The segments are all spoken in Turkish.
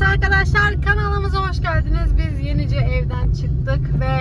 Evet arkadaşlar kanalımıza hoş geldiniz. Biz yenice evden çıktık ve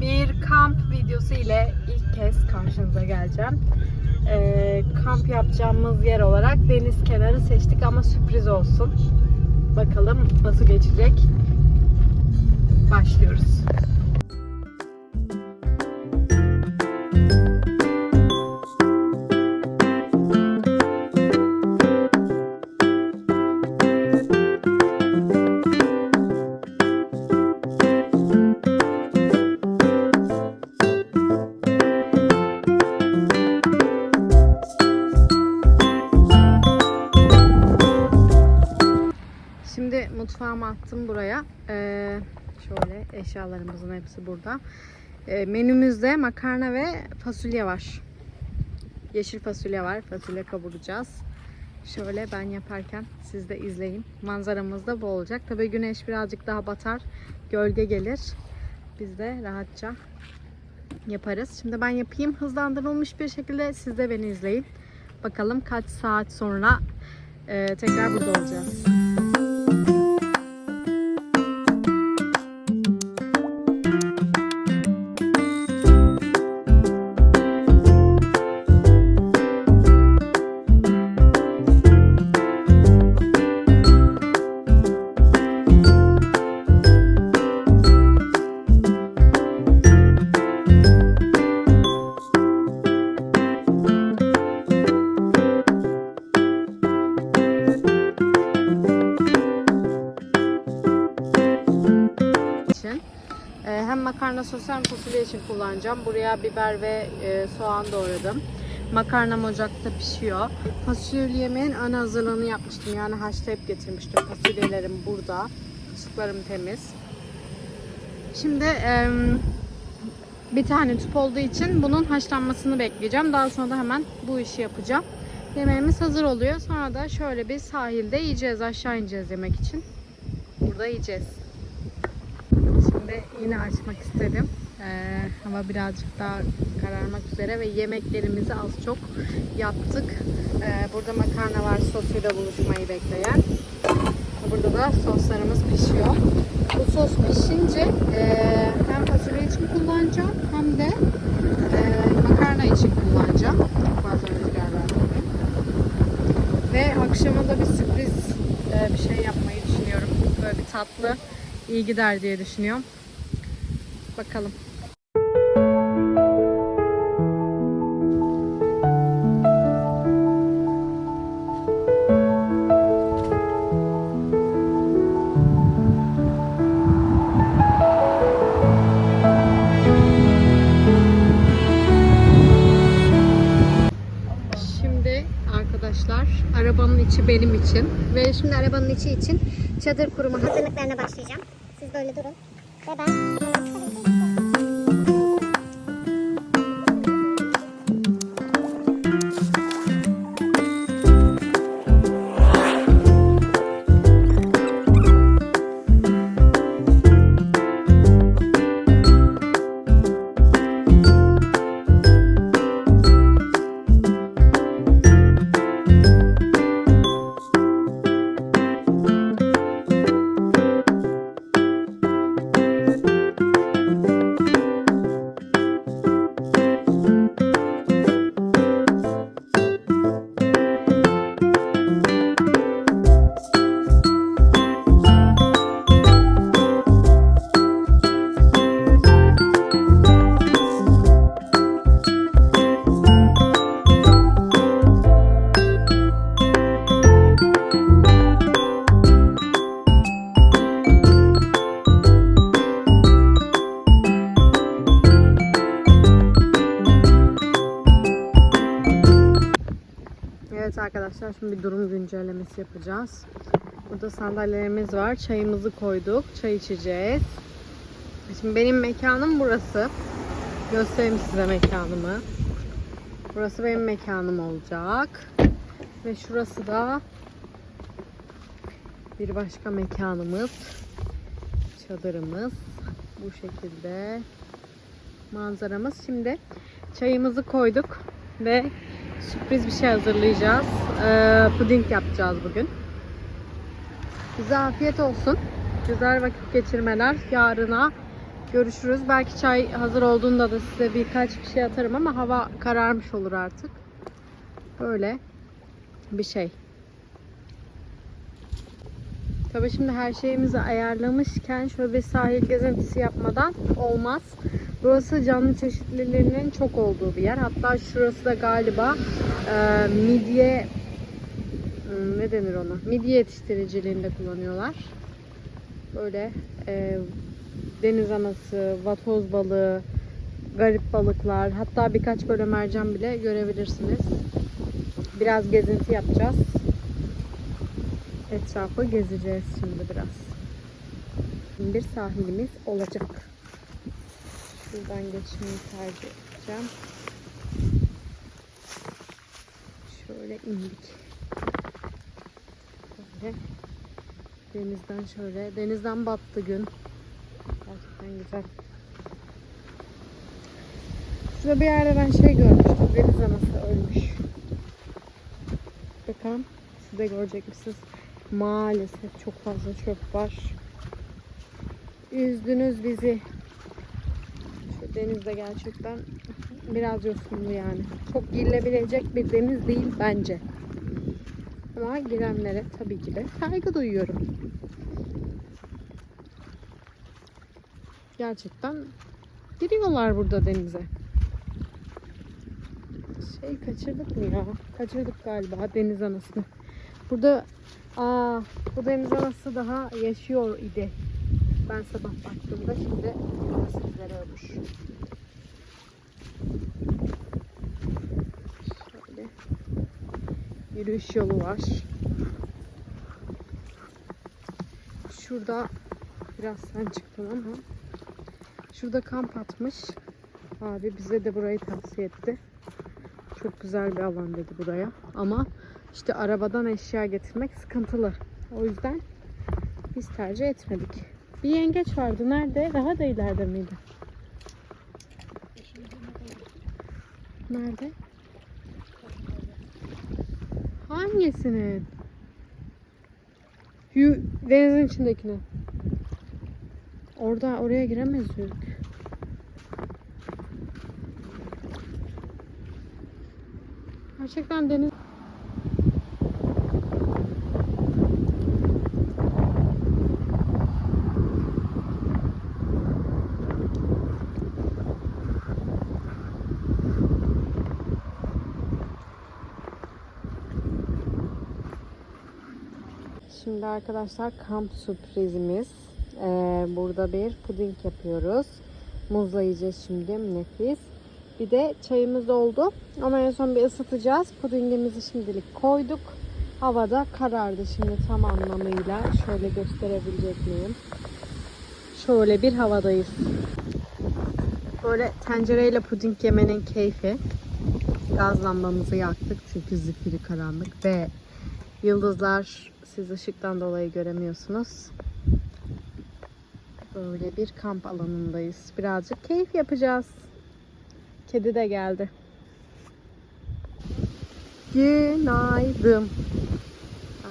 bir kamp videosu ile ilk kez karşınıza geleceğim. Ee, kamp yapacağımız yer olarak deniz kenarı seçtik ama sürpriz olsun. Bakalım nasıl geçecek. Başlıyoruz. Attım buraya. Ee, şöyle eşyalarımızın hepsi burada. Ee, menümüzde makarna ve fasulye var. Yeşil fasulye var. Fasulye kavuracağız. Şöyle ben yaparken siz de izleyin. Manzaramız da bu olacak. Tabii güneş birazcık daha batar. Gölge gelir. Biz de rahatça yaparız. Şimdi ben yapayım hızlandırılmış bir şekilde. Siz de beni izleyin. Bakalım kaç saat sonra e, tekrar burada olacağız. Hem makarna sosu hem fasulye için kullanacağım. Buraya biber ve e, soğan doğradım. Makarnam ocakta pişiyor. Fasulyemin ön hazırlığını yapmıştım. Yani haşlayıp getirmiştim. Fasulyelerim burada. Kaşıklarım temiz. Şimdi bir tane tüp olduğu için bunun haşlanmasını bekleyeceğim. Daha sonra da hemen bu işi yapacağım. Yemeğimiz hazır oluyor. Sonra da şöyle bir sahilde yiyeceğiz. Aşağı ineceğiz yemek için. Burada yiyeceğiz. Şimdi yine açmak istedim. Ee, hava birazcık daha kararmak üzere ve yemeklerimizi az çok yaptık. Ee, burada makarna var sosuyla buluşmayı bekleyen. Burada da soslarımız pişiyor. Bu sos pişince e, hem fasulye için kullanacağım hem de e, makarna için kullanacağım. Fazla rüzgar var. Ve akşama da bir sürpriz e, bir şey yapmayı düşünüyorum. Böyle bir tatlı iyi gider diye düşünüyorum. Bakalım. Arkadaşlar arabanın içi benim için. Ve şimdi arabanın içi için çadır kurma hazırlıklarına başlayacağım. Siz böyle durun. Ve ben şimdi bir durum güncellemesi yapacağız. Burada sandalyelerimiz var. Çayımızı koyduk. Çay içeceğiz. Şimdi benim mekanım burası. Göstereyim size mekanımı. Burası benim mekanım olacak. Ve şurası da bir başka mekanımız. Çadırımız. Bu şekilde manzaramız. Şimdi çayımızı koyduk ve sürpriz bir şey hazırlayacağız. Ee, puding yapacağız bugün. Bize afiyet olsun. Güzel vakit geçirmeler. Yarına görüşürüz. Belki çay hazır olduğunda da size birkaç bir şey atarım ama hava kararmış olur artık. Böyle bir şey. Tabii şimdi her şeyimizi ayarlamışken şöyle bir sahil gezintisi yapmadan olmaz. Burası canlı çeşitliliğinin çok olduğu bir yer. Hatta şurası da galiba e, midye hmm, ne denir ona? Midye yetiştiriciliğinde kullanıyorlar. Böyle e, deniz anası, vatoz balığı, garip balıklar, hatta birkaç böyle mercan bile görebilirsiniz. Biraz gezinti yapacağız. Etrafı gezeceğiz şimdi biraz. Bir sahilimiz olacak. Şuradan geçmeyi tercih edeceğim. Şöyle indik. Böyle denizden şöyle. Denizden battı gün. Gerçekten güzel. Şurada bir yerde ben şey görmüştüm. Deniz anası ölmüş. Bakalım siz de görecek misiniz? Maalesef çok fazla çöp var. Üzdünüz bizi. Şu denizde gerçekten biraz yosunlu yani. Çok girilebilecek bir deniz değil bence. Ama girenlere tabii ki de saygı duyuyorum. Gerçekten giriyorlar burada denize. Şey kaçırdık mı ya? Kaçırdık galiba deniz anasını. Burada aa bu deniz anası daha yaşıyor idi. Ben sabah baktığımda şimdi sizlere ölmüş. Şöyle yürüyüş yolu var. Şurada biraz sen çıktın ama şurada kamp atmış. Abi bize de burayı tavsiye etti. Çok güzel bir alan dedi buraya. Ama işte arabadan eşya getirmek sıkıntılı. O yüzden biz tercih etmedik. Bir yengeç vardı. Nerede? Daha da ileride miydi? Nerede? Hangisini? Yu, denizin içindekini. Orada oraya giremez yük. Gerçekten deniz Şimdi arkadaşlar kamp sürprizimiz. Ee, burada bir puding yapıyoruz. Muzla yiyeceğiz şimdi nefis. Bir de çayımız oldu. Ama en son bir ısıtacağız. Pudingimizi şimdilik koyduk. Havada karardı şimdi tam anlamıyla. Şöyle gösterebilecek miyim? Şöyle bir havadayız. Böyle tencereyle puding yemenin keyfi. Gaz lambamızı yaktık çünkü zifiri karanlık ve yıldızlar siz ışıktan dolayı göremiyorsunuz. Böyle bir kamp alanındayız. Birazcık keyif yapacağız. Kedi de geldi. Günaydın.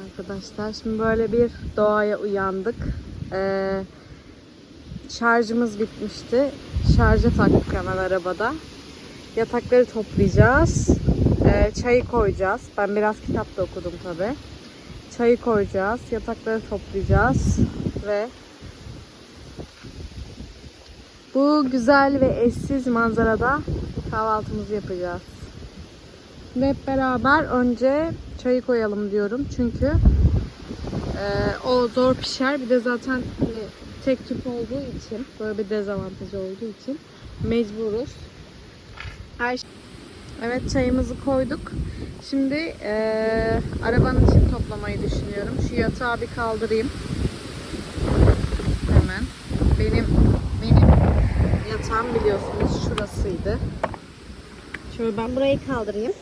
Arkadaşlar şimdi böyle bir doğaya uyandık. Ee, şarjımız bitmişti. Şarja taktık hemen arabada. Yatakları toplayacağız. Ee, çayı koyacağız. Ben biraz kitap da okudum tabi. Çayı koyacağız. Yatakları toplayacağız. Ve bu güzel ve eşsiz manzarada kahvaltımızı yapacağız. Şimdi hep beraber önce çayı koyalım diyorum. Çünkü e, o zor pişer. Bir de zaten hani, tek tüp olduğu için, böyle bir dezavantajı olduğu için mecburuz. Her şey- Evet çayımızı koyduk. Şimdi e, arabanın için toplamayı düşünüyorum. Şu yatağı bir kaldırayım. Hemen. Benim benim yatağım biliyorsunuz şurasıydı. Şöyle ben burayı kaldırayım.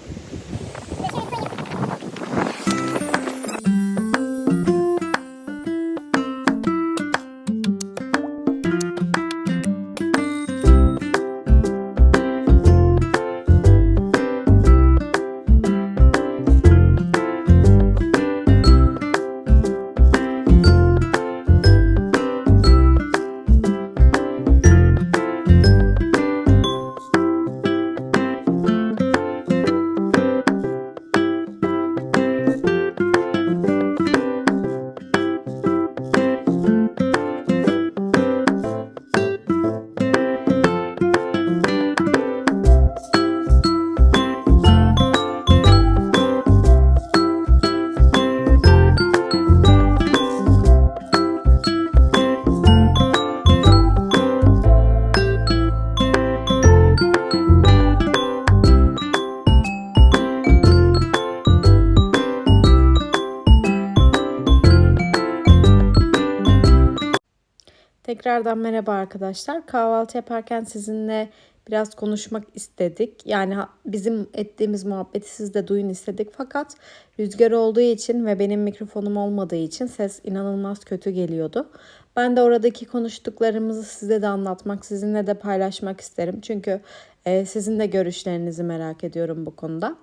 Tekrardan merhaba arkadaşlar. Kahvaltı yaparken sizinle biraz konuşmak istedik. Yani bizim ettiğimiz muhabbeti siz de duyun istedik. Fakat rüzgar olduğu için ve benim mikrofonum olmadığı için ses inanılmaz kötü geliyordu. Ben de oradaki konuştuklarımızı size de anlatmak, sizinle de paylaşmak isterim. Çünkü e, sizin de görüşlerinizi merak ediyorum bu konuda.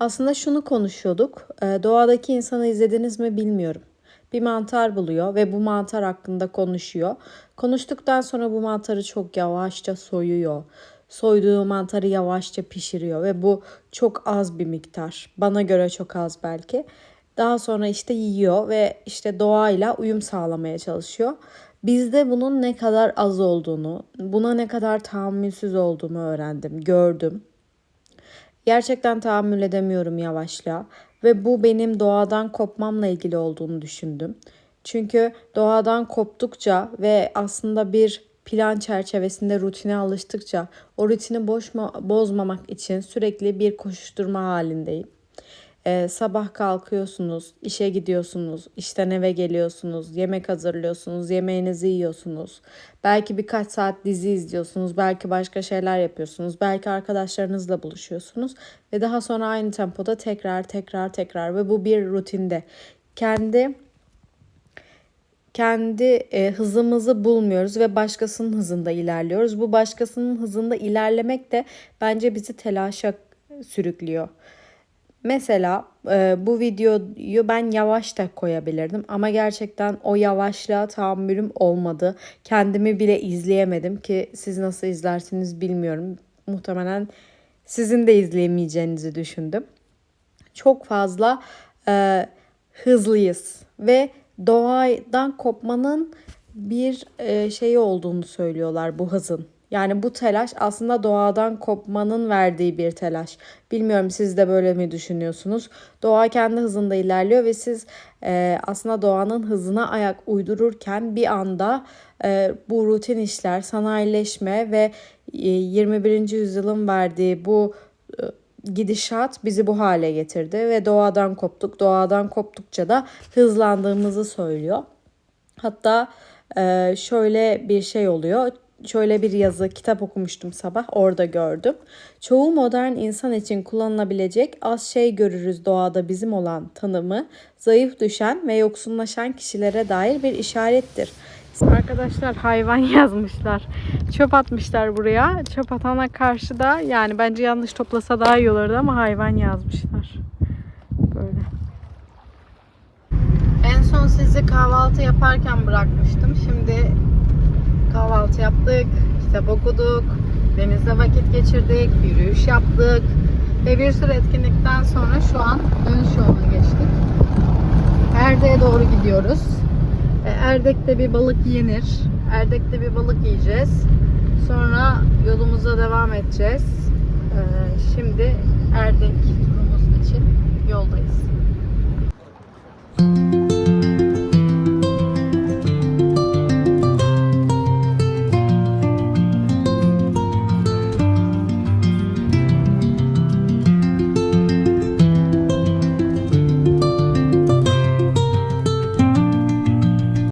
Aslında şunu konuşuyorduk. Ee, doğadaki insanı izlediniz mi bilmiyorum. Bir mantar buluyor ve bu mantar hakkında konuşuyor. Konuştuktan sonra bu mantarı çok yavaşça soyuyor. Soyduğu mantarı yavaşça pişiriyor ve bu çok az bir miktar. Bana göre çok az belki. Daha sonra işte yiyor ve işte doğayla uyum sağlamaya çalışıyor. Bizde bunun ne kadar az olduğunu, buna ne kadar tahammülsüz olduğumu öğrendim, gördüm. Gerçekten tahammül edemiyorum yavaşlığa ve bu benim doğadan kopmamla ilgili olduğunu düşündüm. Çünkü doğadan koptukça ve aslında bir plan çerçevesinde rutine alıştıkça o rutini boşma, bozmamak için sürekli bir koşuşturma halindeyim. Ee, sabah kalkıyorsunuz, işe gidiyorsunuz, işten eve geliyorsunuz, yemek hazırlıyorsunuz, yemeğinizi yiyorsunuz. Belki birkaç saat dizi izliyorsunuz, belki başka şeyler yapıyorsunuz, belki arkadaşlarınızla buluşuyorsunuz ve daha sonra aynı tempoda tekrar tekrar tekrar ve bu bir rutinde. Kendi kendi e, hızımızı bulmuyoruz ve başkasının hızında ilerliyoruz. Bu başkasının hızında ilerlemek de bence bizi telaşa sürüklüyor. Mesela e, bu videoyu ben yavaş da koyabilirdim ama gerçekten o yavaşlığa tahammülüm olmadı. Kendimi bile izleyemedim ki siz nasıl izlersiniz bilmiyorum. Muhtemelen sizin de izleyemeyeceğinizi düşündüm. Çok fazla e, hızlıyız ve doğadan kopmanın bir e, şeyi olduğunu söylüyorlar bu hızın. Yani bu telaş aslında doğadan kopmanın verdiği bir telaş. Bilmiyorum siz de böyle mi düşünüyorsunuz? Doğa kendi hızında ilerliyor ve siz e, aslında doğanın hızına ayak uydururken bir anda e, bu rutin işler, sanayileşme ve e, 21. yüzyılın verdiği bu e, gidişat bizi bu hale getirdi ve doğadan koptuk. Doğadan koptukça da hızlandığımızı söylüyor. Hatta e, şöyle bir şey oluyor. Şöyle bir yazı, kitap okumuştum sabah, orada gördüm. Çoğu modern insan için kullanılabilecek az şey görürüz doğada bizim olan tanımı, zayıf düşen ve yoksunlaşan kişilere dair bir işarettir. Arkadaşlar hayvan yazmışlar. Çöp atmışlar buraya. Çöp atana karşı da yani bence yanlış toplasa daha iyi olurdu ama hayvan yazmışlar. Böyle. En son sizi kahvaltı yaparken bırakmıştım. Şimdi kahvaltı yaptık, kitap okuduk, denizde vakit geçirdik, yürüyüş yaptık ve bir sürü etkinlikten sonra şu an dönüş yoluna geçtik. Erdek'e doğru gidiyoruz. E, Erdek'te bir balık yenir. Erdek'te bir balık yiyeceğiz. Sonra yolumuza devam edeceğiz. E, Şimdi Erdek turumuz için yoldayız.